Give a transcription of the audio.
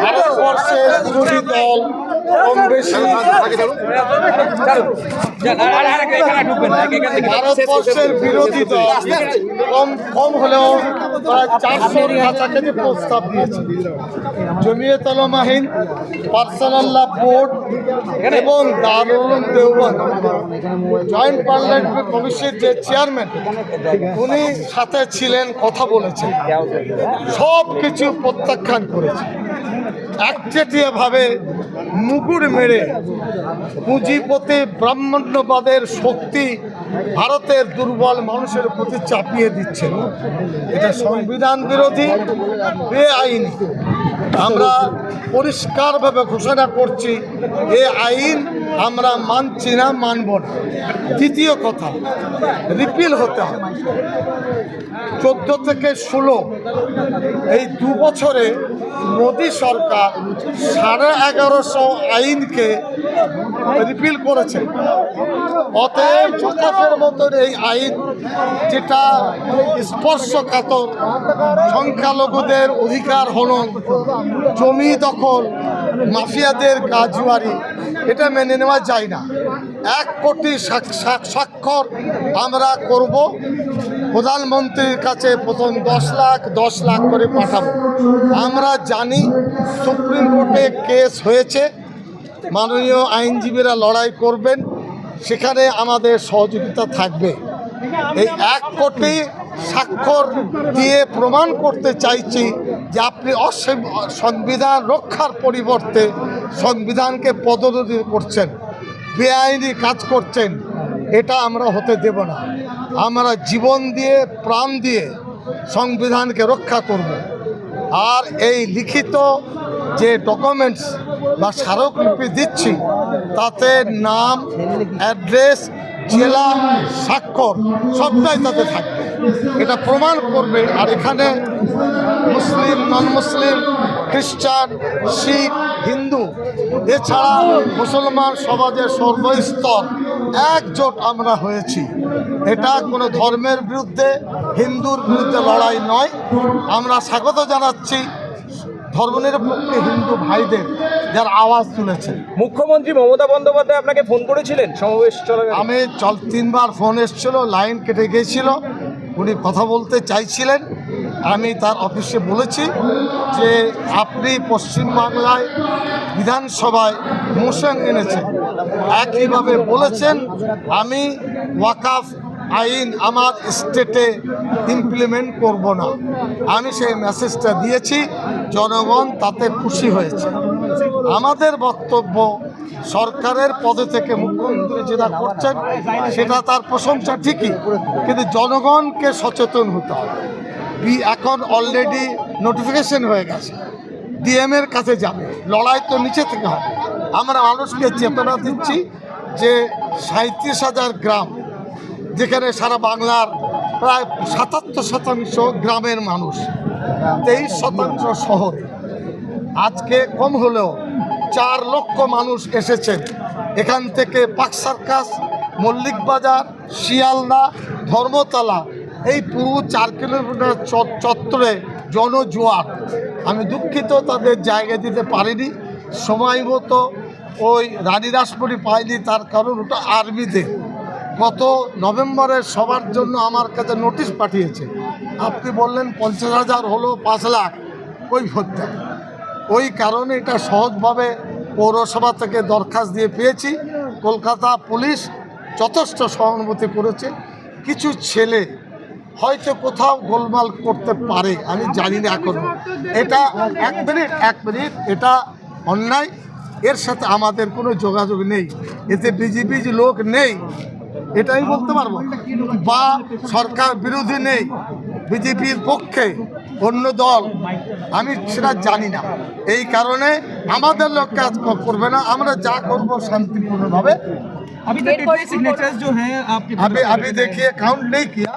ভারতবর্ষের বিরোধী দল কম বেশি ভারতবর্ষের বিরোধী দল কম কম হলেও প্রায় চারশোর কাছাকাছি প্রস্তাব দিয়েছে। জমিয়ত মাহিন পার্সোনাল্লাহ বোর্ড এবং দারুল দেওবন্দ। জয়েন্ট পার্লামেন্ট কমিশনের যে চেয়ারম্যান, উনি সাথে ছিলেন, কথা বলেছেন। সব কিছু প্রত্যাখ্যান করেছে একচেটিয়া ভাবে মুকুর মেরে পুঁজিপতি ব্রাহ্মণ্যবাদের শক্তি ভারতের দুর্বল মানুষের প্রতি চাপিয়ে দিচ্ছেন। এটা সংবিধান বিরোধী, বেআইনি। আমরা পরিষ্কারভাবে ঘোষণা করছি, এ আইন আমরা মানছি না, মানব না। দ্বিতীয় কথা রিপিল হতে হবে। চোদ্দ থেকে ষোলো, এই দু বছরে মোদী সরকার সাড়ে এগারোশো আইনকে রিপিল করেছে। অতএব মতন এই আইন যেটা স্পর্শকাতর, সংখ্যালঘুদের অধিকার হনন, জমি দখল, মাফিয়াদের কাজুয়ারি এটা মেনে নেওয়া যায় না। এক কোটি স্বাক্ষর আমরা করব। প্রধানমন্ত্রীর কাছে প্রথম দশ লাখ দশ লাখ করে পাঠাবো। আমরা জানি সুপ্রিম কোর্টে কেস হয়েছে। মাননীয় আইনজীবীরা লড়াই করবেন। সেখানে আমাদের সহযোগিতা থাকবে। এই এক কোটি স্বাক্ষর দিয়ে প্রমাণ করতে চাইছি যে আপনি অসম- সংবিধান রক্ষার পরিবর্তে সংবিধানকে পদোন্নতি করছেন, বেআইনি কাজ করছেন, এটা আমরা হতে দেব না। আমরা জীবন দিয়ে, প্রাণ দিয়ে সংবিধানকে রক্ষা করব। আর এই লিখিত যে ডকুমেন্টস বা স্মারকলিপি দিচ্ছি, তাতে নাম অ্যাড্রেস জেলা, স্বাক্ষর, সবটাই তাতে থাকবে। এটা প্রমাণ করবে। আর এখানে মুসলিম নন মুসলিম খ্রিস্টান শিখ হিন্দু এছাড়া মুসলমান সমাজের সর্বস্তর একজোট আমরা হয়েছি। এটা কোনো ধর্মের বিরুদ্ধে হিন্দুর বিরুদ্ধে লড়াই নয়। আমরা স্বাগত জানাচ্ছি ধর্মনিরপেক্ষ হিন্দু ভাইদের যার আওয়াজ তুলেছে। মুখ্যমন্ত্রী মমতা বন্দ্যোপাধ্যায় আপনাকে ফোন করেছিলেন? সমাবেশ চলাকালীন। আমি চল তিনবার ফোন এসেছিল লাইন কেটে গিয়েছিল। উনি কথা বলতে চাইছিলেন। আমি তার অফিসে বলেছি যে, আপনি পশ্চিমবাংলায় বিধানসভায় মোশন এনেছেন। একইভাবে বলেছেন, আমি ওয়াকাফ আইন আমার স্টেটে ইমপ্লিমেন্ট করব না। আমি সেই মেসেজটা দিয়েছি, জনগণ তাতে খুশি হয়েছে। আমাদের বক্তব্য সরকারের পদে থেকে মুখ্যমন্ত্রী যেটা করছেন, সেটা তার প্রশংসা ঠিকই, কিন্তু জনগণকে সচেতন হতে হবে। এখন অলরেডি নোটিফিকেশন হয়ে গেছে ডিএম এর কাছে যাবে, লড়াই তো নিচে থেকে হবে। আমরা মানুষকে চেতনা দিচ্ছি যে সাঁত্রিশ হাজার গ্রাম, যেখানে সারা বাংলার প্রায় সাতাত্তর শতাংশ গ্রামের মানুষ, তেইশ শতাংশ শহরে। আজকে কম হলেও চার লক্ষ মানুষ এসেছেন। এখান থেকে পাক সার্কাস, মল্লিক বাজার, শিয়ালদা, ধর্মতলা, এই পুরো চার কিলোমিটার চত্বরে জনজোয়ার। আমি দুঃখিত, তাদের জায়গা দিতে পারিনি। সময় মতো ওই রানী রাসপুরি পাইনি তার কারণ ওটা আর্মিতে। গত নভেম্বরের সবার জন্য আমার কাছে নোটিশ পাঠিয়েছে। আপনি বললেন পঞ্চাশ হাজার হলো পাঁচ লাখ। ওই হত্যা ওই কারণে এটা সহজভাবে পৌরসভা থেকে দরখাস্ত দিয়ে পেয়েছি। কলকাতা পুলিশ যথেষ্ট সহানুভূতি করেছে। কিছু ছেলে হয়তো কোথাও গোলমাল করতে পারে, আমি জানি না এখনও। এটা এক মিনিট এক মিনিট, এটা অন্যায়। এর সাথে আমাদের কোনো যোগাযোগ নেই। এতে বিজেপি লোক নেই এটাই বলতে পারব বা সরকার বিরোধী নেই, বিজেপির পক্ষে অন্য দল, আমি সেটা জানি না। এই কারণে আমাদের লোক কাজ ক- করবে না আমরা যা করব শান্তিপূর্ণভাবে अभी तक कितने सिग्नेचर्स जो हैं आपके अभी अभी देखिए काउंट नहीं किया